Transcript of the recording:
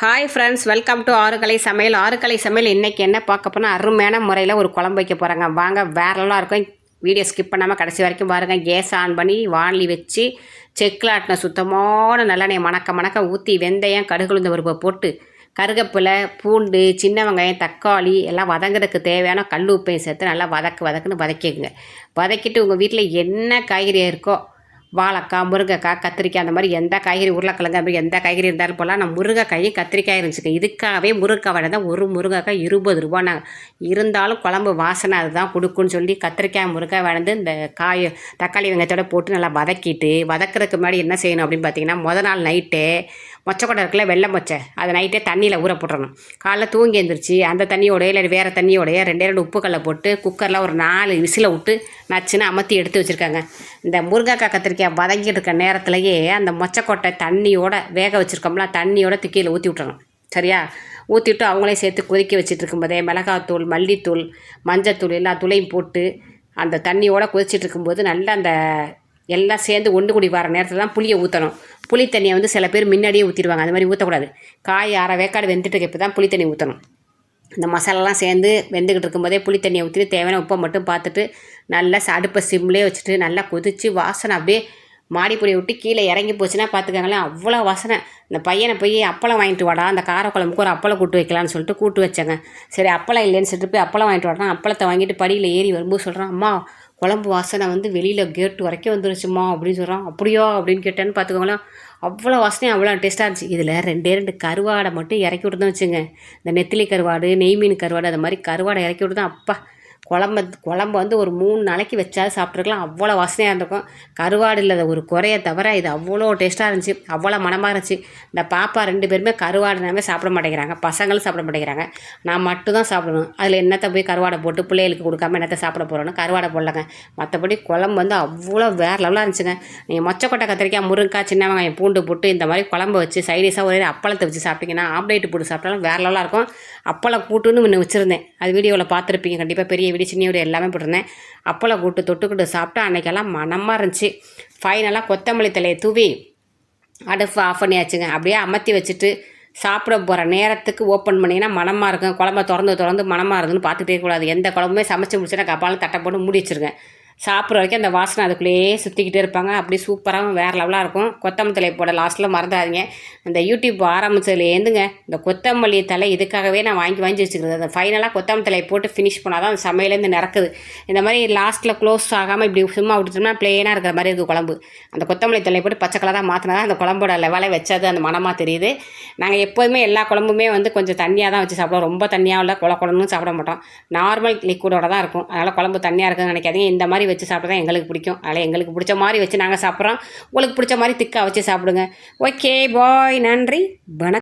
Hi friends welcome to Arukalai Samayal. Arukalai Samayal இன்றைக்கி என்ன பார்க்க போனால் அருமையான முறையில் ஒரு குழம்பு வைக்க போகிறாங்க வாங்க வேறலாம் இருக்கும். வீடியோ ஸ்கிப் பண்ணாமல் கடைசி வரைக்கும் பாருங்கள் கேஸ் ஆன் பண்ணி வானலி வச்சு செக்கில் ஆட்டின சுத்தமான நல்லெண்ணெய் மணக்க மணக்க ஊற்றி வெந்தயம் கடுகுளுந்த பருப்பை போட்டு கருகப்பிலை பூண்டு சின்ன வெங்காயம் தக்காளி எல்லாம் வதங்குறதுக்கு தேவையான கல் உப்பையும் சேர்த்து நல்லா வதக்கு வதக்குன்னு வதக்கிக்குங்க. வதக்கிட்டு உங்கள் வீட்டில் என்ன காய்கறி இருக்கோ வாழைக்காய் முருங்கைக்காய் கத்திரிக்காய் அந்த மாதிரி எந்த காய்கறி உருளைக்கிழங்கு அப்படி எந்த காய்கறி இருந்தாலும் போகலாம் நான் முருங்கைக்காயும் கத்திரிக்காய் இருந்துச்சுங்க. இதுக்காகவே முருங்கைக்காய் வேலை தான் ஒரு முருங்கைக்காய் இருபது ரூபா நான் இருந்தாலும் குழம்பு வாசனை அதுதான் கொடுக்குன்னு சொல்லி கத்திரிக்காய் முருங்காய் வளர்ந்து இந்த காய் தக்காளி வெங்காயத்தோட போட்டு நல்லா வதக்கிட்டு வதக்கிறதுக்கு முன்னாடி என்ன செய்யணும் அப்படின்னு பார்த்தீங்கன்னா முத நாள் நைட்டே மொச்சக்கொடை இருக்குல்ல வெள்ளை மொச்சை. அதை நைட்டே தண்ணியில் ஊற போட்டுறணும். காலைல தூங்கி எழுந்திரிச்சு அந்த தண்ணியோடைய இல்லை வேறு தண்ணியோடைய ரெண்டே ரெண்டு உப்புக்கல்லை போட்டு குக்கரில் ஒரு நாலு விசிலை விட்டு நச்சுன்னு அமர்த்தி எடுத்து வச்சுருக்காங்க. இந்த முருங்கைக்காய் கத்திரிக்காய் வதங்கிட்டு இருக்க நேரத்துலையே அந்த மொச்சக்கொட்டை தண்ணியோட வேக வச்சுருக்கோம்ல தண்ணியோட திக்கியில் ஊற்றி விட்டுறணும். சரியா? ஊற்றிட்டு அவங்களே சேர்த்து கொதிக்க வச்சுட்டு இருக்கும்போதே மிளகாத்தூள் மல்லித்தூள் மஞ்சத்தூள் எல்லா தூளையும் போட்டு அந்த தண்ணியோட கொதிச்சிட்டு இருக்கும்போது நல்லா அந்த எல்லாம் சேர்ந்து ஒன்று கூடி வர நேரத்தில் தான் புளியை ஊற்றணும் புளி தண்ணியை வந்து சில பேர் முன்னாடியே ஊற்றிடுவாங்க அந்த மாதிரி ஊற்றக்கூடாது காய் அரை வேக்காடு வெந்துட்டு இப்போ தான் புளி தண்ணி ஊற்றணும் இந்த மசாலாலாம் சேர்ந்து வெந்துக்கிட்டு இருக்கும்போதே புளி தண்ணியை ஊற்றிட்டு தேவையான உப்பை மட்டும் பார்த்துட்டு நல்லா அடுப்பை சிம்லேயே வச்சுட்டு நல்லா கொதித்து வாசனை அப்படியே மாடிப்பொடி விட்டு கீழே இறங்கி போச்சுன்னா பார்த்துக்காங்களேன் அவ்வளோ வாசனை. இந்த பையனை போய் அப்பளம் வாங்கிட்டு வாடா அந்த காரக்குழம்புக்கு ஒரு அப்பளம் கூட்டு வைக்கலான்னு சொல்லிட்டு கூட்டு வச்சேங்க. சரி அப்பளம் இல்லைன்னு சொல்லிட்டு போய் அப்பளம் வாங்கிட்டு வாடா அப்பளத்தை வாங்கிட்டு படியில் ஏறி வரும்போது சொல்கிறான் அம்மா குழம்பு வாசனை வந்து வெளியில் கேட்டு வரைக்கும் வந்துருச்சுமா அப்படின்னு சொல்கிறான் அப்படியோ அப்படின்னு கேட்டேன்னு பார்த்துக்கோங்களேன். அவ்வளோ வாசனையும் அவ்வளோ டேஸ்ட்டாக இருந்துச்சு. இதில் ரெண்டே ரெண்டு கருவாடை மட்டும் இறக்கி விட்டு வச்சுங்க இந்த நெத்திலி கருவாடு நெய் மீன் கருவாடு அது மாதிரி கருவாடை இறக்கி விட்டு தான் அப்பா குழம்பு குழம்பு வந்து ஒரு மூணு நாளைக்கு வச்சாலும் சாப்பிட்ருக்கலாம் அவ்வளோ வாசனையாக இருந்திருக்கும். கருவாடு இல்லாத ஒரு குறையை தவிர இது அவ்வளோ டேஸ்ட்டாக இருந்துச்சு. அவ்வளோ மனமாக இருந்துச்சு. இந்த பாப்பா ரெண்டு பேருமே கருவாடுனாவே சாப்பிட மாட்டேங்கிறாங்க. பசங்களும் சாப்பிட மாட்டேங்கிறாங்க. நான் மட்டும் தான் சாப்பிடணும். அதில் என்னத்தை போய் கருவாடை போட்டு பிள்ளைகளுக்கு கொடுக்காம என்னத்தை சாப்பிட போகிறோன்னு கருவாடை போடலங்க. மற்றபடி குழம்பு வந்து அவ்வளோ வேறு லெவலாக இருந்துச்சுங்க. நீங்கள் மொச்சக்கொட்டை கத்திரிக்காய் முருங்காய் சின்ன வெங்காயம் பூண்டு போட்டு இந்த மாதிரி குழம்பு வச்சு சைடிஷாக ஒரே அப்பளத்தை வச்சு சாப்பிட்டீங்கன்னா ஆம்லேட் போட்டு சாப்பிட்டாலும் வேறு லெவலாக இருக்கும். அப்பளம் கூட்டுன்னு ஒன்று வச்சுருந்தேன். அது வீடியோவில் பார்த்துருப்பீங்க. கண்டிப்பாக பெரிய வீடியோ சின்ன வீடியோ எல்லாமே போட்டிருந்தேன். அப்பளம் கூட்டு தொட்டுக்கிட்டு சாப்பிட்டா அன்றைக்கெல்லாம் மனமாக இருந்துச்சு. ஃபைனலாக கொத்தமல்லி தலையை தூவி அடுப்பு ஆஃப் பண்ணியாச்சுங்க. அப்படியே அமர்த்தி வச்சுட்டு சாப்பிட போகிற நேரத்துக்கு ஓப்பன் பண்ணிங்கன்னா மனமாக இருக்கும். குழம்ப திறந்து திறந்து மனமாக இருக்குதுன்னு பார்த்துட்டே கூடாது. எந்த குழம்புமே சமைச்சு முடிச்சுன்னா கப்பாலும் தட்டை போட்டு மூடி வச்சுருக்கேன் சாப்பிட்ற வரைக்கும் அந்த வாசனை அதுக்குள்ளேயே சுற்றிக்கிட்டே இருப்பாங்க. அப்படி சூப்பராகவும் வேறு லெவலாக இருக்கும். கொத்தமல்லி போட லாஸ்ட்டில் மறந்துடாதீங்க. இந்த யூடியூப் ஆரம்பிச்சதுலேருந்துங்க இந்த கொத்தமல்லி தலை இதுக்காகவே நான் வாங்கி வாங்கி வச்சுக்கிறது அந்த ஃபைனலாக கொத்தமல்லி போட்டு ஃபினிஷ் பண்ணால் தான் அந்த சமையலேருந்து நடக்குது இந்த மாதிரி லாஸ்ட்டில் க்ளோஸ் ஆகாமல் இப்படி சும்மா விட்டுட்டோம்னா பிளேனாக இருக்கிற மாதிரி இருக்குது குழம்பு. அந்த கொத்தமல்லி தலையை போட்டு பச்சை கலராக மாற்றினா தான் அந்த குழம்போட லெவலை வச்சது அந்த மனமாக தெரியுது. நாங்கள் எப்போதுமே எல்லா குழம்புமே வந்து கொஞ்சம் தண்ணியாக தான் வச்சு சாப்பிடுவோம். ரொம்ப தண்ணியாக இல்லை குழ குழம்புன்னு சாப்பிட மாட்டோம். நார்மல் லிக்விடோட தான் இருக்கும். அதனால் குழம்பு தண்ணியாக இருக்குன்னு நினைக்காதீங்க. இந்த மாதிரி வச்சு சாப்பிட தான் எங்களுக்கு பிடிக்கும். அதில் எங்களுக்கு பிடிச்ச மாதிரி வச்சு நாங்கள் சாப்பிட்றோம். உங்களுக்கு பிடிச்ச மாதிரி திக்காக வச்சு சாப்பிடுங்க. ஓகே பாய் நன்றி. வணக்கம்.